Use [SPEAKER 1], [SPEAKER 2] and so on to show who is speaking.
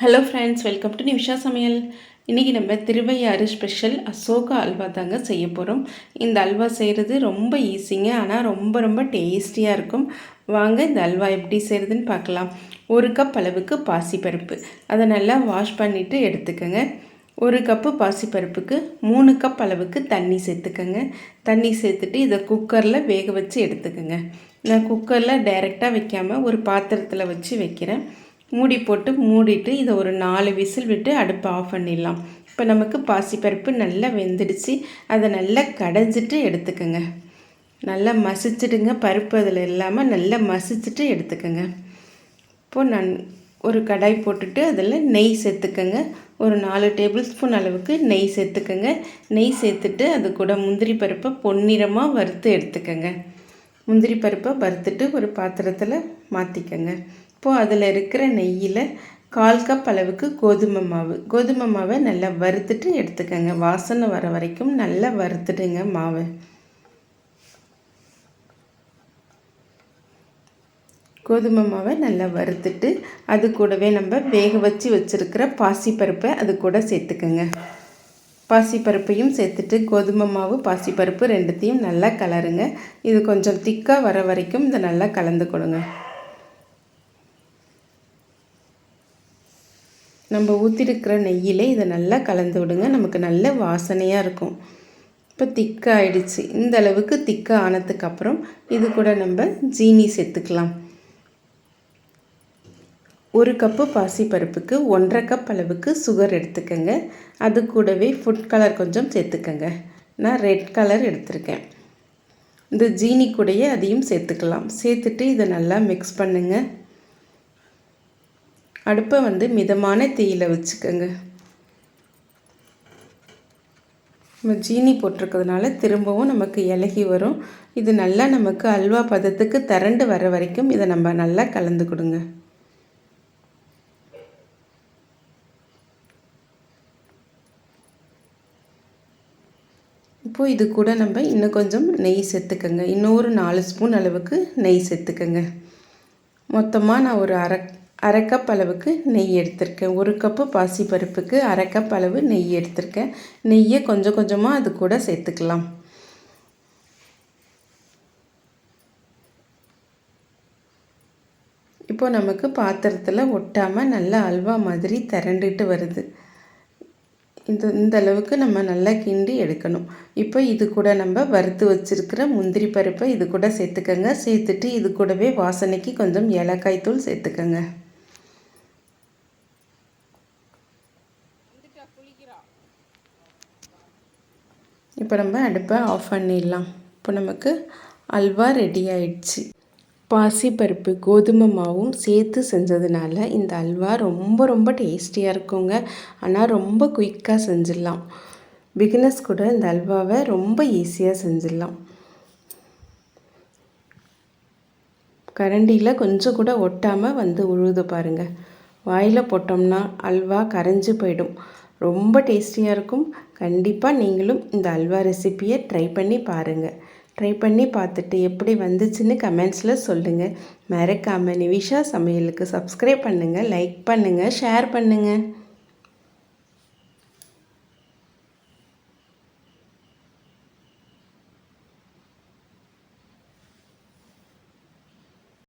[SPEAKER 1] Hello friends welcome to Nivisha சமையல் இன்றைக்கி நம்ம திருவையாறு ஸ்பெஷல் அசோகா அல்வா தாங்க செய்ய போகிறோம் இந்த அல்வா செய்கிறது ரொம்ப ஈஸிங்க ஆனால் ரொம்ப ரொம்ப டேஸ்டியாக இருக்கும். வாங்க இந்த அல்வா எப்படி செய்கிறதுன்னு பார்க்கலாம். ஒரு கப் அளவுக்கு பாசிப்பருப்பு. அதை நல்லா வாஷ் பண்ணிவிட்டு எடுத்துக்கோங்க. ஒரு கப்பு பாசிப்பருப்புக்கு மூணு கப் அளவுக்கு தண்ணி சேர்த்துக்கோங்க. தண்ணி சேர்த்துட்டு இதை குக்கரில் வேக வச்சு எடுத்துக்கோங்க. நான் குக்கரில் டைரெக்டாக வைக்காமல் ஒரு பாத்திரத்தில் வச்சு வைக்கிறேன். மூடி போட்டு மூடிட்டு இதை ஒரு நாலு விசில் விட்டு அடுப்பை ஆஃப் பண்ணிடலாம். இப்போ நமக்கு பாசிப்பருப்பு நல்லா வெந்துடுச்சு. அதை நல்லா கடைஞ்சிட்டு எடுத்துக்கோங்க. நல்லா மசிச்சிடுங்க. பருப்பு அதில் இல்லாமல் நல்லா மசிச்சுட்டு எடுத்துக்கோங்க. இப்போது நான் ஒரு கடாய் போட்டுட்டு அதில் நெய் சேர்த்துக்கோங்க. ஒரு நாலு டேபிள் ஸ்பூன் அளவுக்கு நெய் சேர்த்துக்கோங்க. நெய் சேர்த்துட்டு அது கூட முந்திரி பருப்பை பொன்னிறமாக வறுத்து எடுத்துக்கோங்க. முந்திரி பருப்பை வறுத்துட்டு ஒரு பாத்திரத்தில் மாற்றிக்கோங்க. இப்போது அதில் இருக்கிற நெய்யில் கால் கப் அளவுக்கு கோதுமை மாவு. கோதுமை மாவை நல்லா வறுத்துட்டு எடுத்துக்கோங்க. வாசனை வர வரைக்கும் நல்லா வறுத்துடுங்க மாவை. கோதுமை மாவை நல்லா வறுத்துட்டு அது கூடவே நம்ம வேக வச்சு வச்சுருக்கிற பாசிப்பருப்பை அது கூட சேர்த்துக்கோங்க. பாசிப்பருப்பையும் சேர்த்துட்டு கோதுமை மாவு பாசிப்பருப்பு ரெண்டுத்தையும் நல்லா கலருங்க. இது கொஞ்சம் திக்காக வர வரைக்கும் இதை நல்லா கலந்து கொடுங்க. நம்ம ஊற்றிருக்கிற நெய்யிலே இதை நல்லா கலந்து விடுங்க. நமக்கு நல்ல வாசனையாக இருக்கும். இப்போ திக்காகிடுச்சு இந்த அளவுக்கு திக்காக ஆனதுக்கப்புறம் இது கூட நம்ம ஜீனி சேர்த்துக்கலாம். ஒரு கப்பு பாசிப்பருப்புக்கு ஒன்றரை கப் அளவுக்கு சுகர் எடுத்துக்கோங்க. அது கூடவே ஃபுட் கலர் கொஞ்சம் சேர்த்துக்கோங்க. நான் ரெட் கலர் எடுத்திருக்கேன். இந்த ஜீனி கூடையே அதையும் சேர்த்துக்கலாம். சேர்த்துட்டு இதை நல்லா மிக்ஸ் பண்ணுங்கள் அடுப்பை வந்து மிதமான தீயில் வச்சுக்கோங்க. நம்ம ஜீனி போட்டிருக்கிறதுனால திரும்பவும் நமக்கு இலகி வரும். இது நல்லா நமக்கு அல்வா பதத்துக்கு திரண்டு வர வரைக்கும் இதை நம்ம நல்லா கலந்து கொடுங்க. இப்போது இது கூட நம்ம இன்னும் கொஞ்சம் நெய் சேர்த்துக்கோங்க. இன்னொரு நாலு ஸ்பூன் அளவுக்கு நெய் சேர்த்துக்கோங்க. மொத்தமாக நான் ஒரு அரை அரை கப் அளவுக்கு நெய் எடுத்திருக்கேன். ஒரு கப்பு பாசிப்பருப்புக்கு அரை கப் அளவு நெய் எடுத்திருக்கேன். நெய்யை கொஞ்சம் கொஞ்சமாக அது கூட சேர்த்துக்கலாம். இப்போ நமக்கு பாத்திரத்தில் ஒட்டாமல் நல்லா அல்வா மாதிரி திரண்டுட்டு வருது. இந்த இந்த அளவுக்கு நம்ம நல்லா கிண்டி எடுக்கணும். இப்போ இது கூட நம்ம வறுத்து வச்சுருக்கிற முந்திரி பருப்பை இது கூட சேர்த்துக்கோங்க. சேர்த்துட்டு இது கூடவே வாசனைக்கு கொஞ்சம் ஏலக்காய் தூள் சேர்த்துக்கோங்க. இப்போ நம்ம அடுப்பை ஆஃப் பண்ணிடலாம். இப்போ நமக்கு அல்வா ரெடி ஆயிடுச்சு. பாசிப்பருப்பு கோதுமை மாவும் சேர்த்து செஞ்சதுனால இந்த அல்வா ரொம்ப ரொம்ப டேஸ்டியாக இருக்குங்க. ஆனால் ரொம்ப குயிக்காக செஞ்சிடலாம். பிகினர்ஸ் கூட இந்த அல்வாவை ரொம்ப ஈஸியாக செஞ்சிடலாம். கரண்டியில் கொஞ்சம் கூட ஒட்டாமல் வந்து உழுது பாருங்கள் வாயில் போட்டோம்னா அல்வா கரைஞ்சி போயிடும். ரொம்ப டேஸ்டியாக இருக்கும். கண்டிப்பாக நீங்களும் இந்த அல்வா ரெசிப்பியை ட்ரை பண்ணி பாருங்கள் ட்ரை பண்ணி பார்த்துட்டு எப்படி வந்துச்சுன்னு கமெண்ட்ஸில் சொல்லுங்கள் மறக்காமல் நிவிஷா சமையலுக்கு சப்ஸ்கிரைப் பண்ணுங்கள் லைக் பண்ணுங்கள் ஷேர் பண்ணுங்கள்